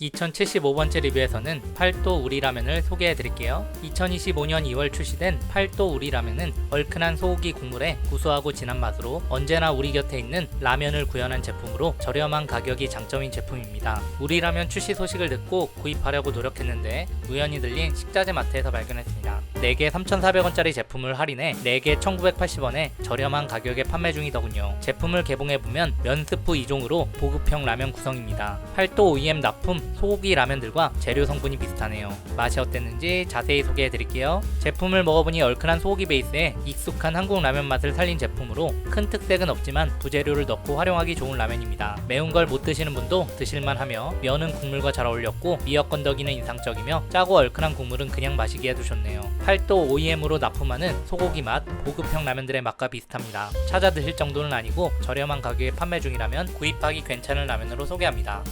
2075번째 리뷰에서는 팔도 우리 라면을 소개해 드릴게요. 2025년 2월 출시된 팔도 우리 라면은 얼큰한 소고기 국물에 구수하고 진한 맛으로 언제나 우리 곁에 있는 라면을 구현한 제품으로 저렴한 가격이 장점인 제품입니다. 우리 라면 출시 소식을 듣고 구입하려고 노력했는데 우연히 들린 식자재 마트에서 발견했습니다. 4개 3,400원짜리 제품을 할인해 4개 1,980원에 저렴한 가격에 판매 중이더군요. 제품을 개봉해보면 면스프 2종으로 보급형 라면 구성입니다. 팔도 OEM 납품 소고기 라면들과 재료 성분이 비슷하네요. 맛이 어땠는지 자세히 소개해 드릴게요. 제품을 먹어보니 얼큰한 소고기 베이스에 익숙한 한국 라면 맛을 살린 제품으로 큰 특색은 없지만 부재료를 넣고 활용하기 좋은 라면입니다. 매운 걸 못 드시는 분도 드실만 하며 면은 국물과 잘 어울렸고 미역 건더기는 인상적이며 짜고 얼큰한 국물은 그냥 마시기에도 좋네요. 팔도 OEM으로 납품하는 소고기 맛, 보급형 라면들의 맛과 비슷합니다. 찾아 드실 정도는 아니고 저렴한 가격에 판매 중이라면 구입하기 괜찮은 라면으로 소개합니다.